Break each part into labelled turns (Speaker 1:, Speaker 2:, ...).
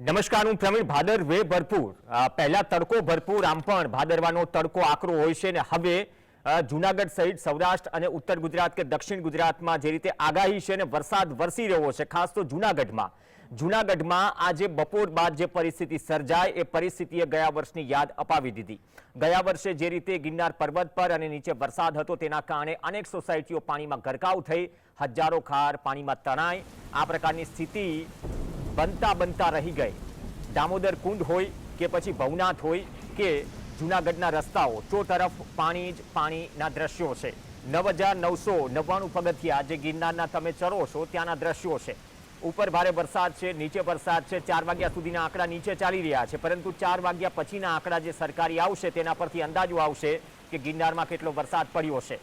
Speaker 1: નમસ્કાર, હું પ્રવીણ ભાદરવે ભરપૂર. પહેલા તડકો ભરપૂર આમ પણ. ભાદરવાનો તડકો આકરો હોય છે ને હવે જૂનાગઢ સહિત સૌરાષ્ટ્ર અને ઉત્તર ગુજરાત કે દક્ષિણ ગુજરાતમાં જે રીતે આગાહી છે ને વરસાદ વરસી રહ્યો છે, ખાસ તો જૂનાગઢમાં. જૂનાગઢમાં આજે બપોર બાદ જે પરિસ્થિતિ સર્જાય, એ પરિસ્થિતિએ ગયા વર્ષની યાદ અપાવી દીધી. ગયા વર્ષે જે રીતે ગિરનાર પર્વત પર અને નીચે વરસાદ હતો, તેના કારણે અનેક સોસાયટીઓ પાણીમાં ગરકાવ થઈ, હજારો ખાર પાણીમાં તણાય. આ પ્રકારની સ્થિતિ બનતા બનતા રહી ગઈ. દામોદર કુંડ હોય કે પછી ભવનાથ હોય કે જૂનાગઢના રસ્તાઓ ચો તરફ પાણી જ પાણીના દ્રશ્યો છે. નવ હજાર નવસો નવ્વાણું પગથિયા જે ગિરનારના તમે ચરો છો ત્યાંના દ્રશ્યો છે. ઉપર ભારે વરસાદ છે, નીચે વરસાદ છે, ચાર વાગ્યા સુધીના આંકડા નીચે ચાલી રહ્યા છે, પરંતુ ચાર વાગ્યા પછીના આંકડા જે સરકારી આવશે તેના પરથી અંદાજો આવશે કે ગિરનારમાં કેટલો વરસાદ પડ્યો છે.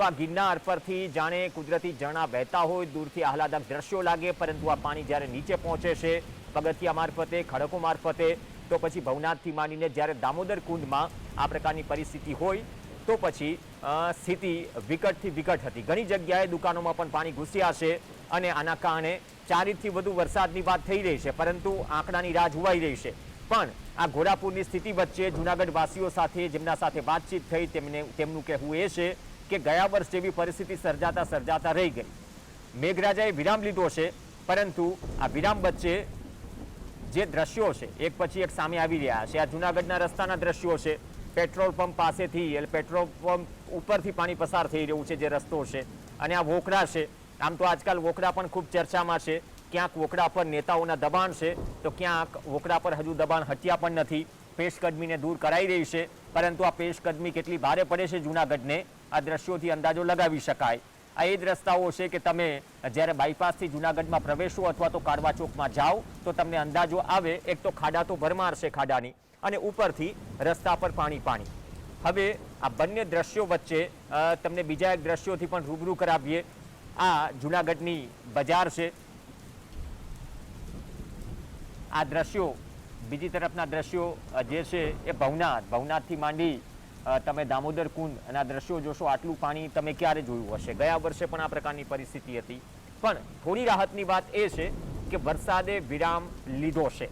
Speaker 1: તો આ ગિરનાર પરથી જાણે કુદરતી ઝરણા વહેતા હોય, દૂરથી આહલાદક દ્રશ્યો લાગે, પરંતુ આ પાણી જ્યારે નીચે પહોંચે છે, પગથિયા મારફતે, ખડકો મારફતે, તો પછી ભવનાથથી માંડીને જ્યારે દામોદર કુંડમાં આ પ્રકારની પરિસ્થિતિ હોય, તો પછી સ્થિતિ વિકટથી વિકટ હતી. ઘણી જગ્યાએ દુકાનોમાં પણ પાણી ઘૂસ્યા છે અને આના કારણે ચાર વધુ વરસાદની વાત થઈ રહી છે, પરંતુ આંકડાની રાહ જોવાઈ રહી છે. પણ આ ઘોડાપુરની સ્થિતિ વચ્ચે જૂનાગઢવાસીઓ સાથે, જેમના સાથે વાતચીત થઈ, તેમને, તેમનું કહેવું એ છે કે ગયા વર્ષ જેવી પરિસ્થિતિ સર્જાતા સર્જાતા રહી ગઈ. મેઘરાજાએ વિરામ લીધો છે, પરંતુ આ વિરામ વચ્ચે જે દ્રશ્યો છે, એક પછી એક સામે આવી રહ્યા છે. આ જૂનાગઢના રસ્તાના દ્રશ્યો છે. પેટ્રોલ પંપ પાસેથી એટલે પેટ્રોલ પંપ ઉપરથી પાણી પસાર થઈ રહ્યું છે, જે રસ્તો છે. અને આ વોકડા છે. આમ તો આજકાલ વોકડા પણ ખૂબ ચર્ચામાં છે. ક્યાંક વોકડા પર નેતાઓના દબાણ છે, તો ક્યાંક વોકડા પર હજુ દબાણ હટ્યા પણ નથી. પેશકદમીને દૂર કરાઈ રહી છે. પરંતુ આ પેશકદમી કેટલી ભારે પડે છે જૂનાગઢને. આ દ્રશ્યોથી અંદાજો લગાવી શકાય. આ એ જ રસ્તાઓ છે કે તમે જ્યારે બાયપાસથી જૂનાગઢમાં પ્રવેશો અથવા તો કાળવા ચોકમાં જાઓ, તો તમને અંદાજો આવે, એક તો ખાડા તો ભરમાર છે ખાડાની, અને ઉપરથી રસ્તા પર પાણી પાણી. હવે આ બંને દ્રશ્યો વચ્ચે તમને બીજા એક દ્રશ્યોથી પણ રૂબરૂ કરાવીએ. આ જૂનાગઢની બજાર છે. આ દ્રશ્યો, બીજી તરફના દ્રશ્યો જે છે એ ભવનાથ, ભવનાથથી માંડી તમે દામોદર કુંડ અને દ્રશ્યો જોશો, આટલું પાણી તમે ક્યારે જોયું હશે? ગયા વર્ષે પણ આ પ્રકારની પરિસ્થિતિ હતી. પણ થોડી રાહતની વાત એ છે કે વરસાદે વિરામ લીધો છે.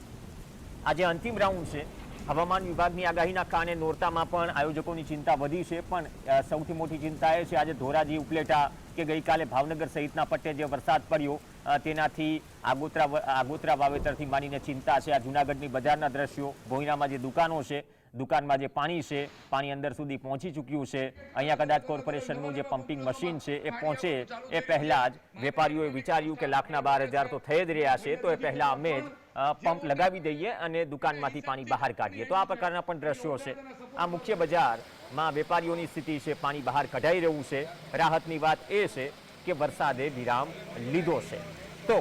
Speaker 1: આજે અંતિમ રાઉન્ડ છે. હવામાન વિભાગની આગાહીના કારણે નોરતામાં પણ આયોજકોની ચિંતા વધી છે. પણ સૌથી મોટી ચિંતા એ છે, આજે ધોરાજી, ઉપલેટા કે ગઈકાલે ભાવનગર સહિતના પટ્ટે જે વરસાદ પડ્યો તેનાથી આગોતરા આગોતરા વાવેતરથી માંડીને ચિંતા છે. આ જૂનાગઢની બજારના દ્રશ્યો, ભોયરામાં જે દુકાનો છે દુકાનમાં જે પાણી છે, પાણી અંદર સુધી પહોંચી ચૂક્યું છે. અહીંયા કદાચ કોર્પોરેશનનું જે પમ્પિંગ મશીન છે, એ પહોંચે. એ પહેલાં જ વેપારીઓએ વિચાર્યું કે લાખના બાર હજાર તો થઈ જ રહ્યા છે, તો એ પહેલાં અમે જ પંપ લગાવી દઈએ અને દુકાનમાંથી પાણી બહાર કાઢીએ. તો આ પ્રકારના પણ દ્રશ્યો છે. આ મુખ્ય બજારમાં વેપારીઓની સ્થિતિ છે, પાણી બહાર કઢાઈ રહ્યું છે. રાહતની વાત એ છે કે વરસાદે વિરામ લીધો છે. તો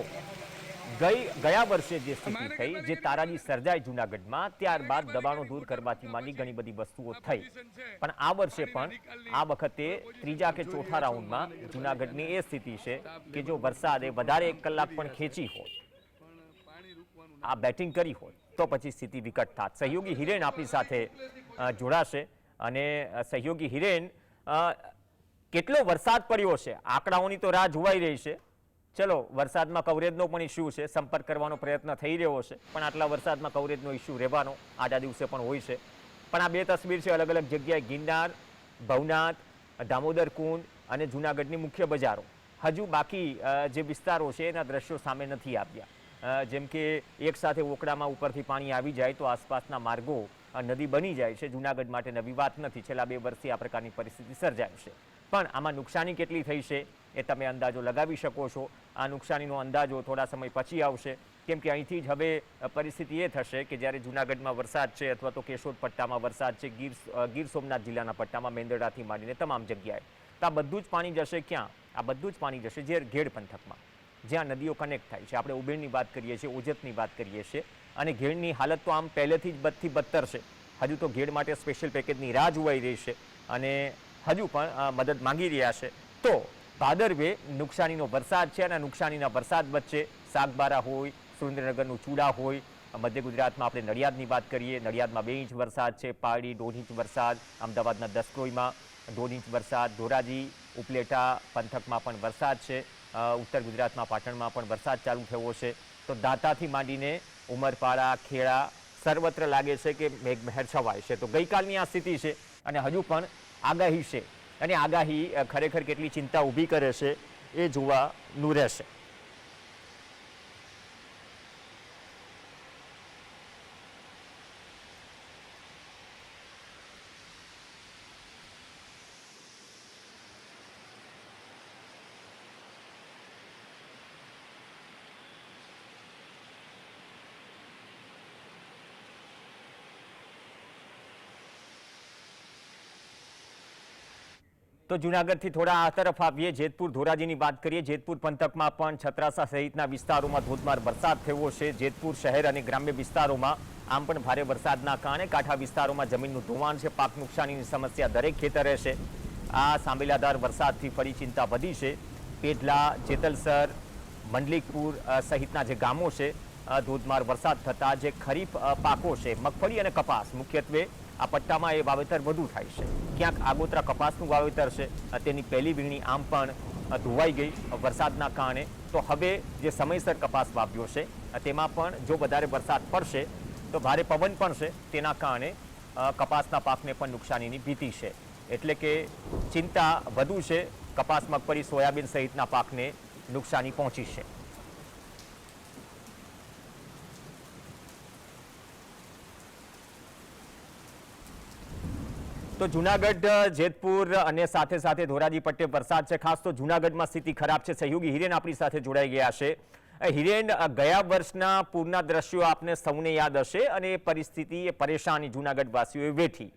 Speaker 1: ગઈ ગયા વર્ષે જે સ્થિતિ થઈ જે તારાજી સર્જાઈ જૂનાગઢમાં ત્યારબાદ દબાણો દૂર કરવાથી માંડી ઘણી બધી વસ્તુઓ થઈ. પણ આ વર્ષે પણ આ વખતે ત્રીજા કે ચોથા રાઉન્ડમાં જૂનાગઢની એ સ્થિતિ છે કે જો વરસાદે વધારે એક કલાક પણ ખેંચી હોય આ બેટિંગ કરી હોય તો પછી સ્થિતિ વિકટ થાત. સહયોગી હિરેન આપણી સાથે જોડાશે. અને સહયોગી હિરેન કેટલો વરસાદ પડ્યો છે? આંકડાઓની તો રાહ જોવાઈ રહી છે. ચલો, વરસાદમાં કવરેજનો પણ ઇસ્યુ છે. સંપર્ક કરવાનો પ્રયત્ન થઈ રહ્યો છે. પણ આટલા વરસાદમાં કવરેજનો ઇસ્યુ રહેવાનો આડા દિવસે પણ હોય છે. પણ આ બે તસવીર છે અલગ અલગ જગ્યાએ ગિરનાર, ભવનાથ, દામોદર કુંડ અને જૂનાગઢની મુખ્ય બજારો. હજુ બાકી જે વિસ્તારો છે એના દ્રશ્યો સામે નથી આવ્યા. જેમ કે એક સાથે ઓકડામાં ઉપરથી પાણી આવી જાય તો આસપાસના માર્ગો નદી બની જાય છે. જૂનાગઢ માટે નવી વાત નથી. છેલ્લા બે વર્ષથી આ પ્રકારની પરિસ્થિતિ સર્જાય છે. પણ આમાં નુકસાની કેટલી થઈ છે એ તમે અંદાજો લગાવી શકો છો. આ નુકસાનીનો અંદાજો થોડા સમય પછી આવશે. કેમ કે અહીંથી જ હવે પરિસ્થિતિ એ થશે કે જ્યારે જૂનાગઢમાં વરસાદ છે અથવા તો કેશોદ પટ્ટામાં વરસાદ છે, ગીર ગીર સોમનાથ જિલ્લાના પટ્ટામાં મેંદરડાથી માંડીને તમામ જગ્યાએ. તો આ બધું જ પાણી જશે ક્યાં? આ બધું જ પાણી જશે જે ઘેડ પંથકમાં, જ્યાં નદીઓ કનેક્ટ થાય છે. આપણે ઉબેરની વાત કરીએ છીએ, ઓજતની વાત કરીએ છીએ. અને ઘેડની હાલત તો આમ પહેલેથી જ બદથી બદતર છે. હજુ તો ઘેડ માટે સ્પેશિયલ પેકેજની રાહ જોવાઈ રહી છે. અને હજુ પણ મદદ માંગી રહ્યા છે. તો ભાદરવે નુકસાનીનો વરસાદ છે અને નુકસાનીના વરસાદ વચ્ચે સાગબારા હોય, સુરેન્દ્રનગરનું ચૂડા હોય, મધ્ય ગુજરાતમાં આપણે નડિયાદની વાત કરીએ, નડિયાદમાં બે ઇંચ વરસાદ છે, પારડી દોઢ ઇંચ વરસાદ, અમદાવાદના દસકોઈમાં દોઢ ઇંચ વરસાદ, ધોરાજી, ઉપલેટા, પંથકમાં પણ વરસાદ છે ઉત્તર ગુજરાતમાં, પાટણમાં પણ વરસાદ ચાલુ થયો છે. તો દાંતાથી માંડીને ઉમરપાડા, ખેડા સર્વત્ર લાગે છે કે મેઘમહેર છવાય છે. તો ગઈકાલની આ સ્થિતિ છે અને હજુ પણ આગાહી છે. અને આગાહી ખરેખર કેટલી ચિંતા ઊભી કરે છે એ જોવાનું રહેશે. તો જુનાગઢથી થોડા આ તરફ આવીએ. જેતપુર ધોરાજીની વાત કરીએ. જેતપુર પંથકમાં પણ છત્રાસા સહિતના વિસ્તારોમાં ધોધમાર વરસાદ થયો છે. જેતપુર શહેર અને ગ્રામ્ય વિસ્તારોમાં આમ પણ ભારે વરસાદના કારણે કાંઠા વિસ્તારોમાં જમીનનું ધોવાણ છે. પાક નુકસાનીની સમસ્યા દરેક ખેતરે છે. આ સાંબેલાધાર વરસાદથી ફરી ચિંતા વધી છે. પેઢલા જેતલસર મંડલિકપુર સહિતના જે ગામો છે ધોધમાર વરસાદ થતાં જે ખરીફ પાકો છે, મગફળી અને કપાસ મુખ્યત્વે આ પટ્ટામાં એ વાવેતર વધુ થાય છે. ક્યાંક આગોતરા કપાસનું વાવેતર છે તેની પહેલી વીણી આમ પણ ધોવાઈ ગઈ વરસાદના કારણે. તો હવે જે સમયસર કપાસ વાવ્યો છે, તેમાં પણ જો વધારે વરસાદ પડશે, તો ભારે પવન પણ છે, તેના કારણે કપાસના પાકને પણ નુકસાનીની ભીતિ છે. એટલે કે ચિંતા વધુ છે, કપાસ મગફળી, સોયાબીન સહિતના પાકને નુકસાની પહોંચી છે. તો જુનાગઢ, જેતપુર અને સાથે સાથે ધોરાજી પટ્ટે વરસાદ છે. ખાસ તો જુનાગઢમાં સ્થિતિ ખરાબ છે. સહયોગી હિરેન આપણી સાથે જોડાઈ ગયા છે. હિરેન ગયા વર્ષના પૂરના દ્રશ્યો આપને સૌને યાદ હશે અને પરિસ્થિતિ એ પરેશાની જુનાગઢ વાસીઓએ વેઠી.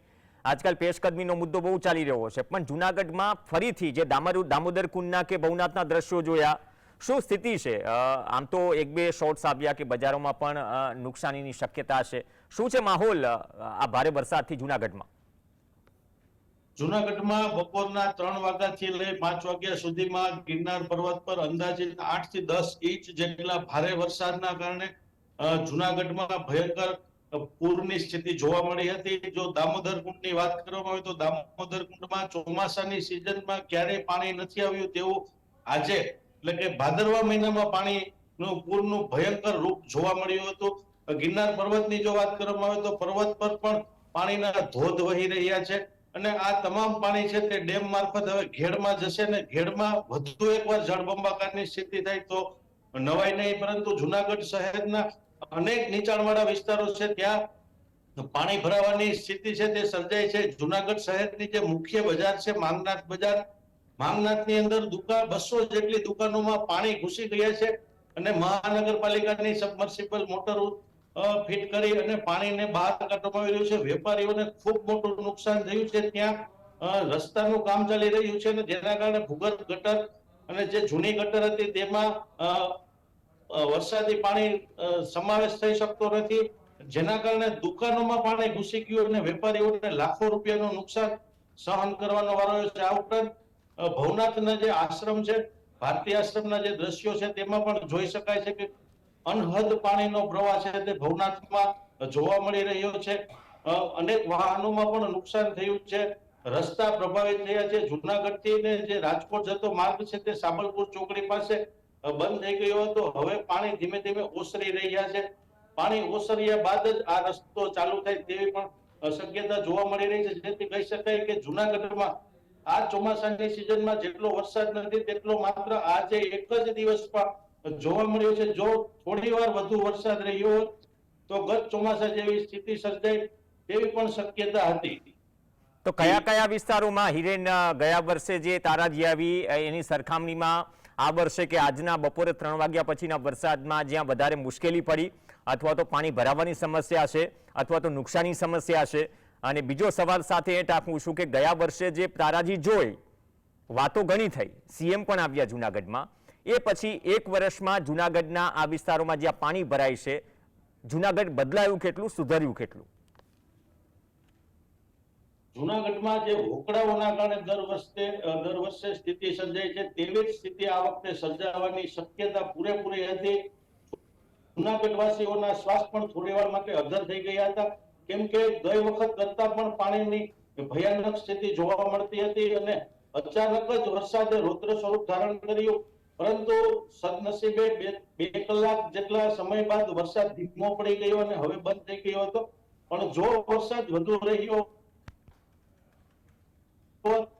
Speaker 1: આજકાલ પેશકદમીનો મુદ્દો બહુ ચાલી રહ્યો છે. પણ જુનાગઢમાં ફરીથી જે દામરુ, દામોદર કુંડના કે ભવનાથના દ્રશ્યો જોયા, શું સ્થિતિ છે? આમ તો એક બે શોર્ટ્સ આવ્યા કે બજારોમાં પણ નુકસાનીની શક્યતા છે. શું છે માહોલ આ ભારે વરસાદથી જુનાગઢમાં?
Speaker 2: જુનાગઢમાં બપોરના ત્રણ વાગ્યાથી લઈ પાંચ વાગ્યા સુધીમાં ગિરનાર પર્વત પર અંદાજિત આઠથી દસ ઇંચ જેટલા ભારે વરસાદના કારણે જુનાગઢમાં ભયંકર પૂરની સ્થિતિ જોવા મળી હતી. જો દામોદર કુંડની વાત કરવામાં આવે તો દામોદર કુંડમાં ચોમાસાની સિઝનમાં ક્યારેય પાણી નથી આવ્યું તેવું આજે, એટલે કે ભાદરવા મહિનામાં પાણીનું, પૂરનું ભયંકર રૂપ જોવા મળ્યું હતું. ગિરનાર પર્વતની જો વાત કરવામાં આવે તો પર્વત પર પણ પાણીના ધોધ વહી રહ્યા છે. અને આ તમામ પાણી છે તે ડેમ મારફત હવે ઘેડમાં જશે ને ઘેડમાં વધુ એકવાર જળબંબાકારની સ્થિતિ થાય તો નવાઈ નહીં, પરંતુ જુનાગઢ શહેરના અનેક નીચાણવાળા વિસ્તારો છે ત્યાં પાણી ભરાવાની સ્થિતિ છે તે સર્જાય છે. જુનાગઢ શહેરની જે મુખ્ય બજાર છે માંગનાથ બજાર માંગનાથની અંદર દુકાન બસો જેટલી દુકાનોમાં પાણી ઘૂસી ગયા છે અને મહાનગરપાલિકાની સબમર્સિબલ મોટરો ફિટ કરી અને પાણીને બહાર કાઢવામાં રહ્યું છે. વેપારીઓને ખૂબ મોટું નુકસાન થયું છે. ત્યાં રસ્તાનું કામ ચાલી રહ્યું છે અને જેના કારણે ભૂગર્ભ ગટર અને જે જૂની ગટર હતી તેમાં વરસાદી પાણી સમાવેશ થઈ શકતો નથી. જેના કારણે દુકાનોમાં પાણી ઘૂસી ગયું અને વેપારીઓને લાખો રૂપિયાનું નુકસાન સહન કરવાનો વારો છે. આ ઉપરાંત ભવનાથના જે આશ્રમ છે, ભારતીય આશ્રમના જે દ્રશ્યો છે તેમાં પણ જોઈ શકાય છે કે અનહદ પાણીનો પ્રવાહ છે તે ભવનાથમાં જોવા મળી રહ્યો છે. અનેક વાહનોમાં પણ નુકસાન થયું છે. રસ્તા પ્રભાવિત થયા છે. જુનાગઢથી ને જે રાજકોટ જતો માર્ગ છે તે સાબલપુર ચોકડી પાસે બંધ થઈ ગયો હતો. હવે પાણી ધીમે ધીમે ઓસરી રહ્યા છે. પાણી ઓસર્યા બાદ જ આ રસ્તો ચાલુ થાય તેવી પણ શક્યતા જોવા મળી રહી છે. જેથી કહી શકાય કે જુનાગઢમાં આ ચોમાસાની સિઝનમાં જેટલો વરસાદ નથી, તેટલો માત્ર આજે એક જ દિવસમાં જોવા મળ્યો છે, જો થોડી વાર વધુ વરસાદ રહ્યો હોત, તો ગત ચોમાસા જેવી સ્થિતિ સર્જાય તેવી પણ શક્યતા હતી.
Speaker 1: તો કયા કયા વિસ્તારોમાં હિરેન ગયા વર્ષે જે તારાજી આવી એની સરખામણીમાં આ વર્ષે કે આજના બપોરે ત્રણ વાગ્યા પછીના વરસાદમાં જ્યાં વધારે મુશ્કેલી પડી, અથવા તો પાણી ભરાવાની સમસ્યા છે, અથવા તો નુકસાની સમસ્યા છે? અને બીજો સવાલ સાથે એ ટાંકું છું કે ગયા વર્ષે જે તારાજી જોઈ, વાતો ઘણી થઈ. સીએમ પણ આવ્યા જુનાગઢમાં. એ પછી એક વર્ષમાં જુનાગઢના આ વિસ્તારોમાં જ્યાં પાણી ભરાય છે, જુનાગઢ બદલાયું કેટલું, સુધર્યું કેટલું?
Speaker 2: જુનાગઢમાં જે હોકળાઓના કારણે દર વર્ષે દર વર્ષે સ્થિતિ સર્જાય છે, તેવી જ સ્થિતિ આ વખતે સર્જાવાની શક્યતા પૂરેપૂરી હતી. જુનાગઢવાસીઓના શ્વાસ પણ થોડી વાર માટે અધર થઈ ગયા હતા. કેમ કે ગઈ વખત કરતા પણ પાણીની ભયાનક સ્થિતિ જોવા મળતી હતી અને અચાનક જ વરસાદે રૌદ્ર સ્વરૂપ ધારણ કર્યું. પરંતુ સદનસીબે બે કલાક જેટલા સમય બાદ વરસાદ ધીમો પડી ગયો અને હવે બંધ થઈ ગયો હતો. પણ જો વરસાદ વધુ રહ્યો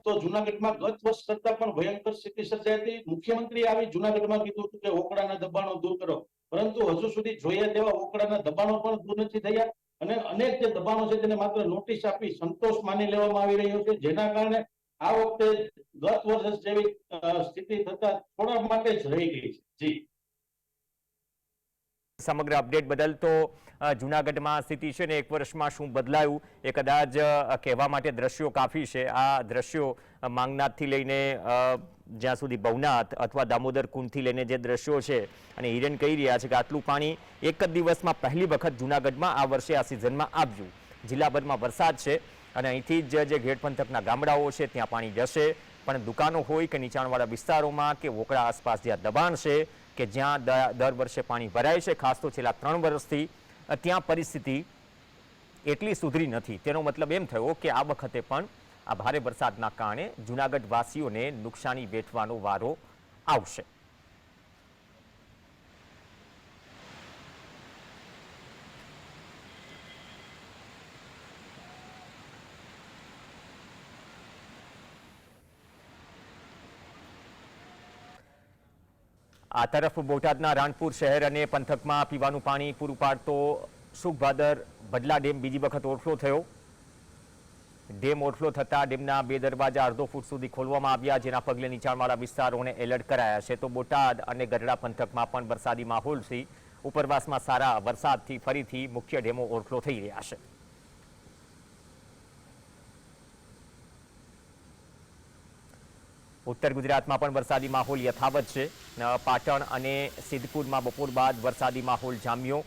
Speaker 2: તો જુનાગઢમાં ગત વર્ષ કરતા પણ ભયંકર સ્થિતિ સર્જાઈ હતી. મુખ્યમંત્રી આવી જુનાગઢમાં કીધું હતું કે ઓકડાના દબાણો દૂર કરો. પરંતુ હજુ સુધી જોયા તેવા ઓકડાના દબાણો પણ દૂર નથી થયા અને અનેક જે દબાણો છે તેને માત્ર નોટિસ આપી સંતોષ માની લેવામાં આવી રહ્યો છે. જેના કારણે આ વખતે ગત વર્ષ જેવી સ્થિતિ થતા થોડા માટે જ રહી ગઈ છે. જી.
Speaker 1: સમગ્ર અપડેટ બદલ તો જૂનાગઢમાં સ્થિતિ છે ને એક વર્ષમાં શું બદલાયું એ કદાચ કહેવા માટે દ્રશ્યો કાફી છે. આ દ્રશ્યો માંગનાથથી લઈને જ્યાં સુધી ભવનાથ અથવા દામોદર કુંડથી લઈને જે દ્રશ્યો છે અને હિરેન કહી રહ્યા છે કે આટલું પાણી એક જ દિવસમાં પહેલી વખત જૂનાગઢમાં આ વર્ષે આ સિઝનમાં આવ્યું જિલ્લાભરમાં વરસાદ છે. અને અહીંથી જ જે ઘેડ પંથકના ગામડાઓ છે, ત્યાં પાણી જશે. પણ દુકાનો હોય કે નીચાણવાળા વિસ્તારોમાં કે વોકડા આસપાસ જ્યાં દબાણ છે, કે જ્યાં દર વર્ષે પાણી ભરાય છે, ખાસ તો છેલ્લા ત્રણ વર્ષથી ત્યાં પરિસ્થિતિ એટલી સુધરી નથી. તેનો મતલબ એમ થયો કે આ વખતે પણ આ ભારે વરસાદના કારણે જૂનાગઢવાસીઓને નુકસાની વેઠવાનો વારો આવશે. આ તરફ બોટાદના રાણપુર શહેર અને પંથકમાં પીવાનું પાણી પૂરું પાડતો સુખભાદર બદલા ડેમ બીજી વખત ઓવરફ્લો થયો. ડેમ ઓવરફ્લો થતા ડેમના બે દરવાજા અડધો ફૂટ સુધી ખોલવામાં આવ્યા, જેના પગલે નીચાણવાળા વિસ્તારોને એલર્ટ કરાયા છે. તો બોટાદ અને ગઢડા પંથકમાં પણ વરસાદી માહોલથી ઉપરવાસમાં સારા વરસાદથી ફરીથી મુખ્ય ડેમો ઓવરફ્લો થઈ રહ્યા છે. ઉત્તર ગુજરાતમાં પણ વરસાદી માહોલ યથાવત છે. પાટણ અને સિદ્ધપુરમાં બપોર બાદ વરસાદી માહોલ જામ્યો.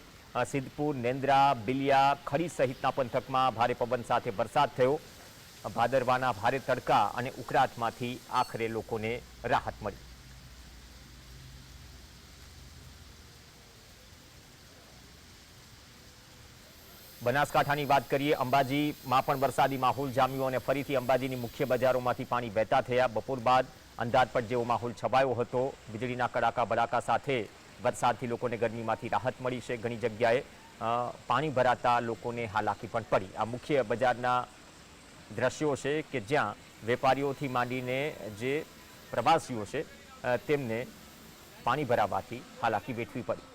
Speaker 1: સિદ્ધપુર નેન્દ્રા બિલિયા, ખડી સહિતના પંથકમાં ભારે પવન સાથે વરસાદ થયો. ભાદરવાના ભારે તડકા અને ઉકળાટમાંથી આખરે લોકોને રાહત મળી. બનાસકાંઠાની વાત કરીએ અંબાજીમાં પણ વરસાદી માહોલ જામ્યો અને ફરીથી અંબાજીની મુખ્ય બજારોમાંથી પાણી વહેતા થયા. બપોર બાદ અંધારપટ જેવો માહોલ છવાયો હતો. વીજળીના કડાકા ભડાકા સાથે વરસાદથી લોકોને ગરમીમાંથી રાહત મળી છે. ઘણી જગ્યાએ પાણી ભરાતા લોકોને હાલાકી પણ પડી. આ મુખ્ય બજારના દ્રશ્યો છે કે જ્યાં વેપારીઓથી માંડીને જે પ્રવાસીઓ છે તેમને પાણી ભરાવાથી હાલાકી વેઠવી પડી.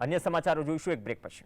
Speaker 1: અન્ય સમાચારો જોઈશું. એક બ્રેક પછી.